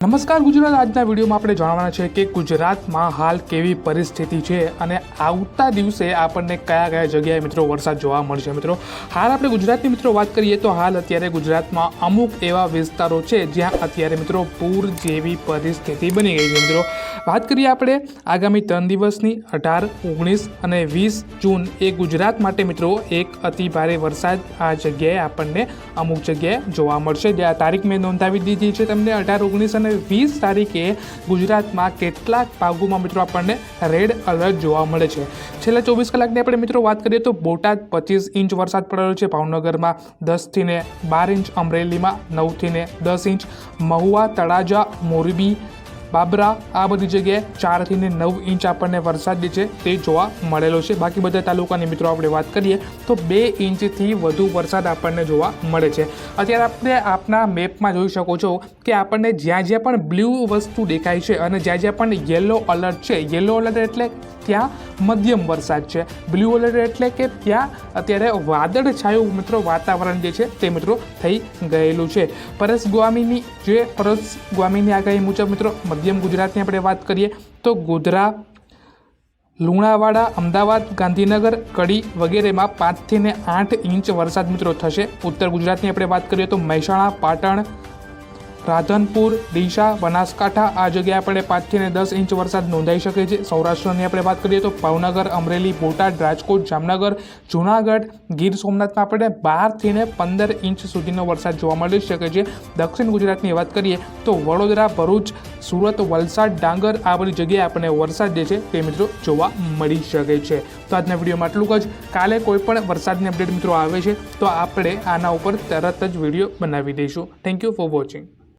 નમસ્કાર, ગુજરાત. આજના વિડીયોમાં આપણે જાણવાના છે કે ગુજરાતમાં હાલ કેવી પરિસ્થિતિ છે અને આવતા દિવસે આપણને કયા કયા જગ્યાએ મિત્રો વરસાદ જોવા મળશે મિત્રો? હાલ આપણે ગુજરાતની મિત્રો વાત કરીએ તો હાલ અત્યારે ગુજરાતમાં અમુક એવા વિસ્તારો છે જ્યાં અત્યારે મિત્રો પૂર જેવી પરિસ્થિતિ બની ગઈ છે મિત્રો. વાત કરીએ આપણે આગામી ત્રણ દિવસની, અઢાર, ઓગણીસ અને વીસ જૂન એ ગુજરાત માટે મિત્રો એક અતિ ભારે વરસાદ આ જગ્યાએ આપણને અમુક જગ્યાએ જોવા મળશે. જ્યાં તારીખ મેં નોંધાવી દીધી છે તમને, અઢાર, ઓગણીસ અને વીસ તારીખે ગુજરાતમાં કેટલાક ભાગોમાં મિત્રો આપણને રેડ એલર્ટ જોવા મળે છે. છેલ્લા ચોવીસ કલાકની આપણે મિત્રો વાત કરીએ તો બોટાદ પચીસ ઇંચ વરસાદ પડેલો છે. ભાવનગરમાં દસથી ને બાર ઇંચ, અમરેલીમાં નવથી ને દસ ઇંચ, મહુવા, તળાજા, મોરબી બાબરા, આ બધી જગ્યાએ ચારથી ને નવ ઇંચ આપણને વરસાદ જે છે તે જોવા મળેલો છે. બાકી બધા તાલુકાની મિત્રો, આપણે વાત કરીએ તો બે ઇંચથી વધુ વરસાદ આપણને જોવા મળે છે. અત્યારે આપણે આપના મેપમાં જોઈ શકો છો કે આપણને જ્યાં જ્યાં પણ બ્લુ વસ્તુ દેખાય છે અને જ્યાં જ્યાં પણ યલો અલર્ટ છે. યલો અલર્ટ એટલે ત્યાં મધ્યમ વરસાદ છે. બ્લુ અલર્ટ એટલે કે ત્યાં અત્યારે વાદળ છાયું મિત્રો વાતાવરણ જે છે તે મિત્રો થઈ ગયેલું છે. પરસ ગોવામીની જે પરસ ગોવામીની આગાહી મુજબ મિત્રો મધ્યમ ગુજરાતની આપણે વાત કરીએ તો ગોધરા, લુણાવાડા, અમદાવાદ, ગાંધીનગર, કડી વગેરેમાં પાંચથી ને આઠ ઇંચ વરસાદ મિત્રો થશે. ઉત્તર ગુજરાતની આપણે વાત કરીએ તો મહેસાણા, પાટણ, રાધનપુર, ડીસા, બનાસકાંઠા આ જગ્યાએ આપણે પાંચથી ને દસ ઇંચ વરસાદ નોંધાઈ શકે છે. સૌરાષ્ટ્રની આપણે વાત કરીએ તો ભાવનગર, અમરેલી, બોટાદ, રાજકોટ, જામનગર, જૂનાગઢ, ગીર સોમનાથમાં આપણે બારથી ને પંદર ઇંચ સુધીનો વરસાદ જોવા મળી શકે છે. દક્ષિણ ગુજરાતની વાત કરીએ તો વડોદરા, ભરૂચ સુરત, વલસાડ, ડાંગર આ બધી જગ્યાએ આપણને વરસાદ જે છે તે મિત્રો જોવા મળી શકે છે. તો આજના વિડીયોમાં આટલું જ. કાલે કોઈ પણ વરસાદની અપડેટ મિત્રો આવે છે, તો આપણે આના ઉપર તરત જ વીડિયો બનાવી દઈશું. Thank you for watching